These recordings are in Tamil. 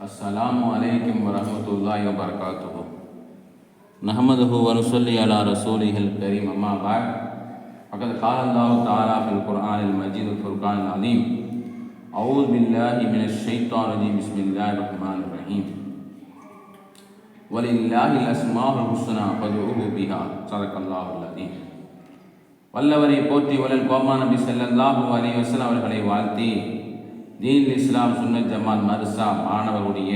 السلام عليكم ورحمة الله وبركاته نحمده ونصلي على رسوله الكريم أما بعد فقد قال الله تعالى في القرآن المجيد الفرقان العظيم أعوذ بالله من الشيطان الرجيم بسم الله الرحمن الرحيم ولله الأسماء الحسنى فادعوه بها صدق الله العظيم வல்லவரை போற்றி வல்லல் கோமா நபி ஸல்லல்லாஹு அலைஹி வஸல்லம் அவர்களை வாழ்த்தி தீன் இஸ்லாம் சுன்னத் ஜமால் மர்சா மாணவர்களுடைய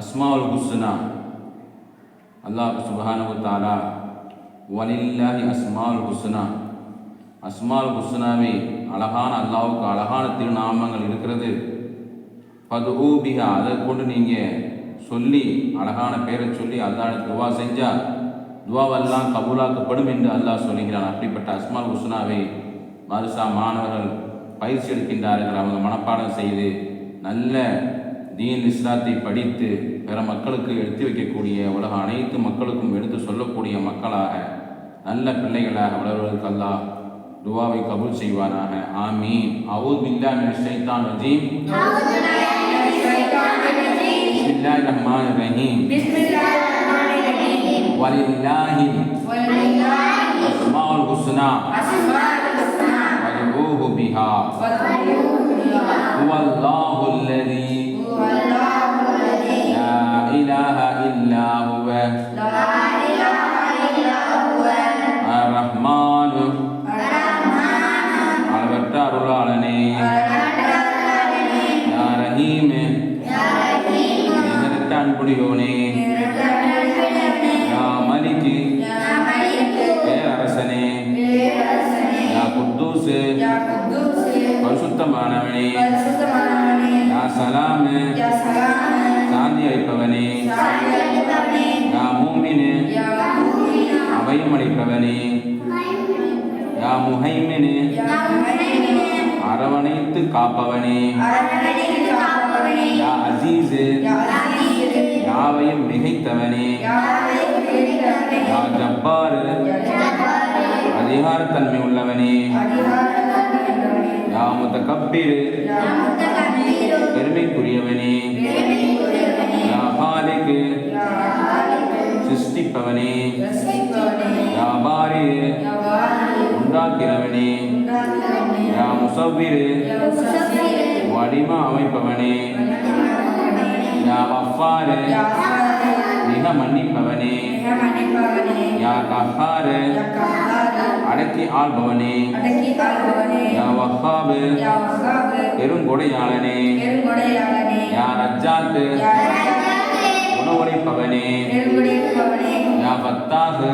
அஸ்மாவுல் ஹுஸ்னா. அல்லாஹ் சுப்ஹானஹு தாலா வலில்லாஹி அஸ்மாவுல் ஹுஸ்னா. அஸ்மால் ஹுஸ்னாவே அழகான அல்லாவுக்கு அழகான திருநாமங்கள் இருக்கிறது. பது அதை கொண்டு நீங்கள் சொல்லி அழகான பேரை சொல்லி அல்லாஹ் துவா செஞ்சால் துவாவெல்லாம் கபூலாக்கப்படும் என்று அல்லாஹ் சொல்லுகிறான். அப்படிப்பட்ட அஸ்மால் ஹுஸ்னாவை மருசா மாணவர்கள் பயிற்சி எடுக்கின்றார்கள் அவங்க மனப்பாடம் செய்து நல்ல தீன் இஸ்லாத்தை படித்து பிற மக்களுக்கு எடுத்து வைக்கக்கூடிய உலக அனைத்து மக்களுக்கும் எடுத்து சொல்லக்கூடிய மக்களாக நல்ல பிள்ளைகளாக வளர்வதற்கு அல்லாஹ் துவாவை கபூல் செய்வானாக. ஆமீன். அவுத் பில்லா மின ஷைத்தான் ரஜீம். பிஸ்மில்லாஹிர் ரஹ்மானிர் ரஹீம். வலில்லாஹி அஸ்மாஉல் ஹுஸ்னா. வதுஊஹு பிஹா ஹுவல்லாஹு அல்லதி லா இலாஹ இல்லா ஹுவ அர்-ரஹ்மானு அளவற்ற அருளாளனே யா ரஹீமே நிகரற்ற அன்புடையோனே குத்தூசு. பரிசுத்தமானவனே. யா சலாமு. சாந்தி அளிப்பவனே. யா மூமினு. அபயம் அளிப்பவனே யா முஹைமினு அரவணைத்து காப்பவனே. யா அசீஸு. யாவையும் மிகைத்தவனே. யா ஜப்பாரு. அதிகாரத்தன்மை உள்ளவனே. யா முத்தகப்பிரு பெருமைக்குரியவனே. யா ஹாலிக்கு சிருஷ்டிப்பவனே. யா பாரி உண்டாக்கிறவனே. யா முசவ்விரு வடிவ அமைப்பவனே. யா வஃபாரு மிக மன்னிப்பவனே யா கஹாரு அடக்கி ஆள்பவனே யா வஹாபு. பெருங்கொடையாளனே யா ரஜாக்கு உணவளிப்பவனே. யா பத்தாகு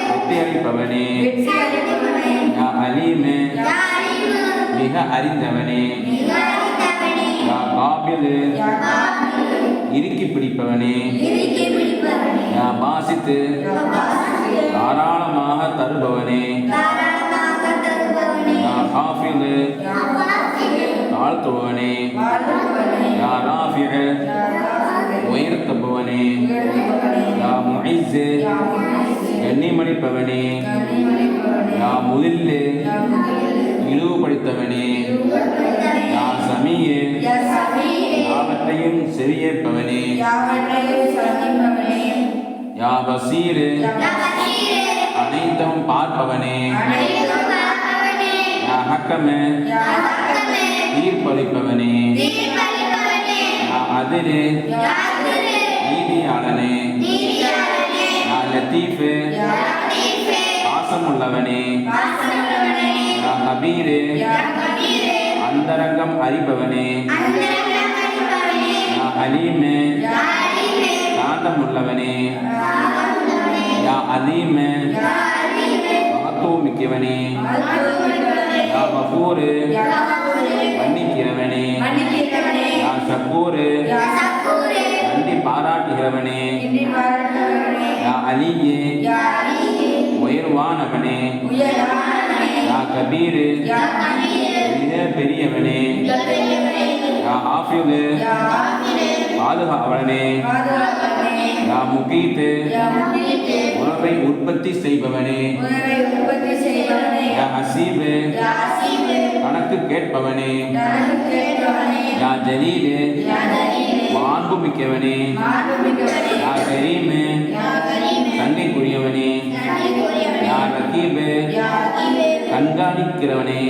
வெற்றி அளிப்பவனே யா அலீமு. மிக அறிந்தவனே. யா காபிலு. இறுக்கி பிடிப்பவனே. யா பாசித்து. தாராளமாக தருபவனே. யா ஹாஃபிலு தாழ்த்துபவனே யா ராஃபிஅ உயர்த்தபவனே யா முஇஸ்ஸு கண்ணிமணிப்பவனே யா முதில்லு? இழிவுபடுத்தவனே. யா சமீயே? யாவற்றையும் செவியேற்பவனே. யா பசீரு? அனைத்தும் பார்ப்பவனே. யா ஹக்கமே தீர்ப்பளிப்பவனே. அதிரு. நீதியாளனே. லத்தீஃபு. பாசமுள்ளவனே. யா ஹபீரு அந்தரங்கம் அறிபவனே. அலீமே. சாந்தமுள்ளவனே. யா அலீமே. மகத்துவமிக்கவனே. யா கபூரு மன்னிக்கிறவனே. யா ஷக்கூரு நன்றி பாராட்டுகிறவனே. யா அலியே. உயர்வானவனே. யா கபீரு. மிக பெரியவனே. யா ஆஃபிது பாதுகாவலனே. யா முகீத்து உணவை உற்பத்தி செய்பவனே. யா ஹசீபு. கணக்கு கேட்பவனே. யா ஜலீலு. மாண்பு மிக்கவனே. யா கரீமு. கண்ணைக்குரியவனே. யா ரகீபு. கண்காணிக்கிறவனே.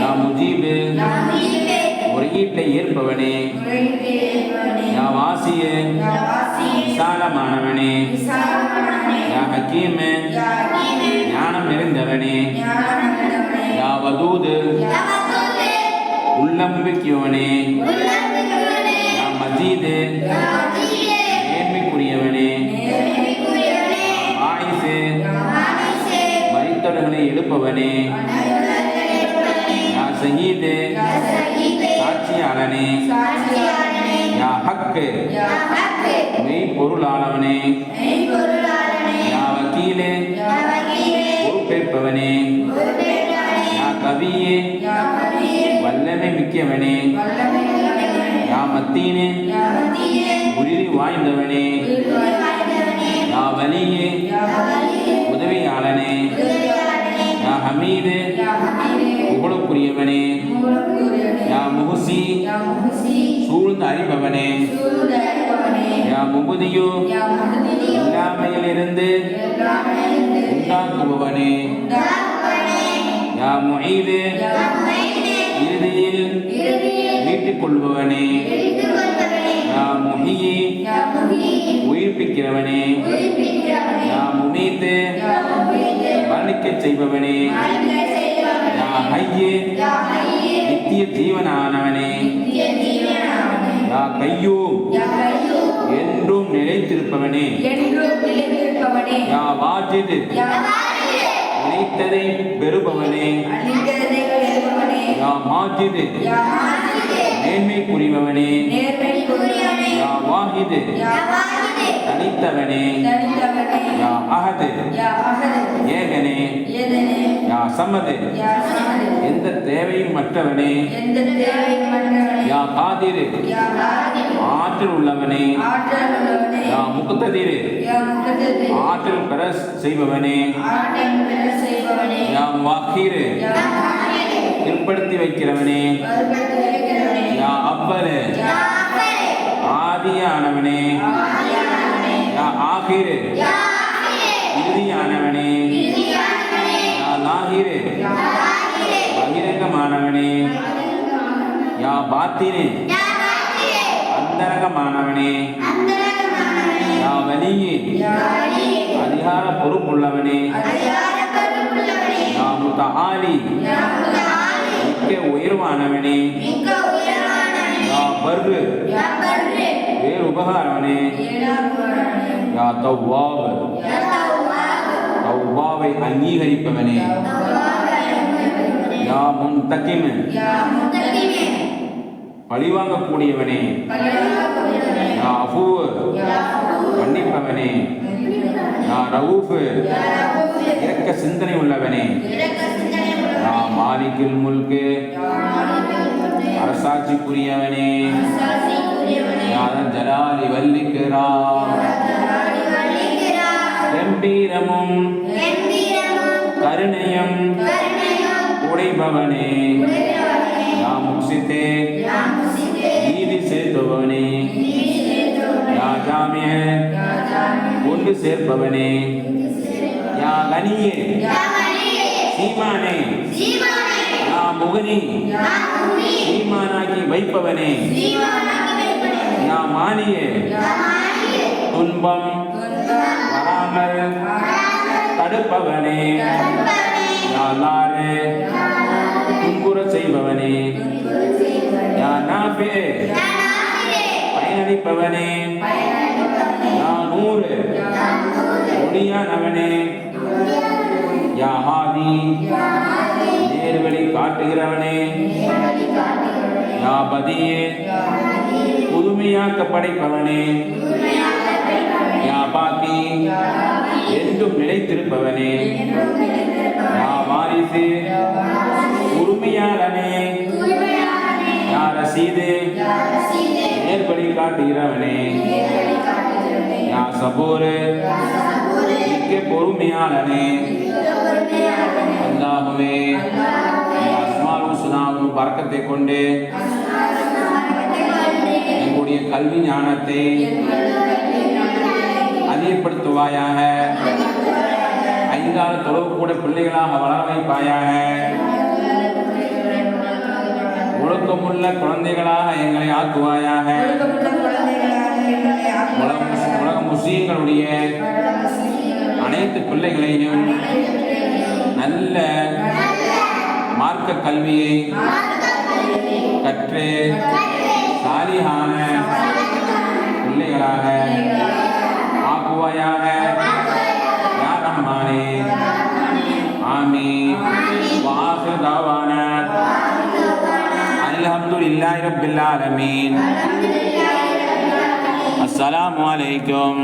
யா முஜீபு. முறையீட்டை ஏற்பவனே. யா வாசிய. விசாலமானவனே. யா ஹக்கீமு ஞானம் நிறைந்தவனே. யா வதூது உள்ளம்பிக்கவனே யா மஜீது நேர்மைக்குரியவனே. ஆயிசு மரித்தவர்களை எழுப்பவனே. யா சஹீது சாட்சியாளனே. யா ஹக்கு. மெய்ப்பொருளானவனே யா வக்கீலே. பொறுப்பேற்பவனே. யா கவியே. வல்லமை மிக்கவனே. யா மத்தீனே. உறுதி வாய்ந்தவனே. யா முகுதியோ இல்லாமையிலிருந்து உண்டாக்குபவனே. யா முஈது இறுதியில் மீட்டுக் கொள்பவனே யா முஹியி உயிர்ப்பிக்கிறவனே. யா முமீத்து மரணிக்கச் செய்பவனே. யா ஹய்யே நித்திய ஜீவனானவனே. யா கையூம் நிலைத்திருப்பவனே. என்றும் நிலைத்திருப்பவனே. யா வாஜித் நினைத்ததை பெறுபவனே அழிந்ததை பெறுபவனே யா மாஜித் யா மாஜிதே மேன்மை புரிபவனே நேர்மைக்குரியவனே யா வாஹித் யா வாஹிதே தனித்தவனே. சமது எந்த தேவையும் மற்றவனே. யா காதிர். ஆற்றல் உள்ளவனே. யா முகத்ததிர். ஆற்றல் பெற செய்பவனே. யா வாக்கீர். ஏற்படுத்தி வைக்கிறவனே. யா அஃபரே ஆதியானவனே. யா ஆகிர். இறுதியானவனே. யா லாகிர் யா ஆஹிரே பகிரங்கமானவனே யா பாத்திரே அந்தரங்கமானவனே. யா வலியே. அதிகார பொறுப்புள்ளவனே. யா முதாலி மிக்க உயர்வானவனே. யா பர்ரு. வேறு உபகாரவனே. யா தவ்வாப் தவ்வாவை அங்கீகரிப்பவனே. யா முத்தகிமே பழிவாங்கக்கூடியவனே. யா அஃபூ மன்னிப்பவனே. யா ரவுஃப். இரக்க சிந்தனை உள்ளவனே. யா மாலிக்குல் முல்கு யா மாலிகுல் முல்க் அரசாட்சிக்குரியவனே அரசாட்சிக்குரியவனே யா ஜலாலி வல்லிக்கிறா. கம்பீரமும். கருணையும் உடைபவனே. உடையவனே யா முக்சித்தே யா முசிதே நீதி சேர்ப்பவனே நீதிசேர்த்தவனே யா ஜாமிய யா ஜாமி ஒன்று சேர்ப்பவனே. யா கனியே சீமானே. யா முகனி சீமானாக்கி வைப்பவனே. யா மானியே துன்பம் வராமல் தடுப்பவனே. தடுப்பவனே துன்புற செய்பவனே. யானாபே. பயனளிப்பவனே. யானூறு ஒளியானவனே யாஹாதி. நேர்வழி காட்டுகிறவனே. யாபதியே புதுமையாக்க படைப்பவனே. யாபாக்கி என்றும் நிலைத்திருப்பவனே வாரிசு. உரிமையாளனே தூய்மையானவனே யா ரசீது நேர்வழி காட்டுகிறவனே. யா சபூரு. மிக்க பொறுமையாளனே. மிக்க பொறுமையானவனே அல்லாஹுவே அல்லாஹ்வே அஸ்மால் ஹுஸ்னாவுக்கு பறக்கத்தை கொண்டு எங்களுடைய கல்வி ஞானத்தை அதிகப்படுத்துவாயாக ஐந்தாறு தொழுவு கூட பிள்ளைகளாக வளர வைப்பாயாக. ஒழுக்கமுள்ள குழந்தைகளாக எங்களை ஆக்குவாயாக. உலக முஸ்லீம்களுடைய அனைத்து பிள்ளைகளையும் நல்ல மார்க்க கல்வியை கற்று சாலிகான பிள்ளைகளாக ஆக்குவாயாக யா ரஹ்மானே ஆமீன். வாஹிர் தாவானா அல்ஹம்துலில்லாஹி ரப்பில் ஆலமீன். அஸ்ஸலாமு அலைக்கும்.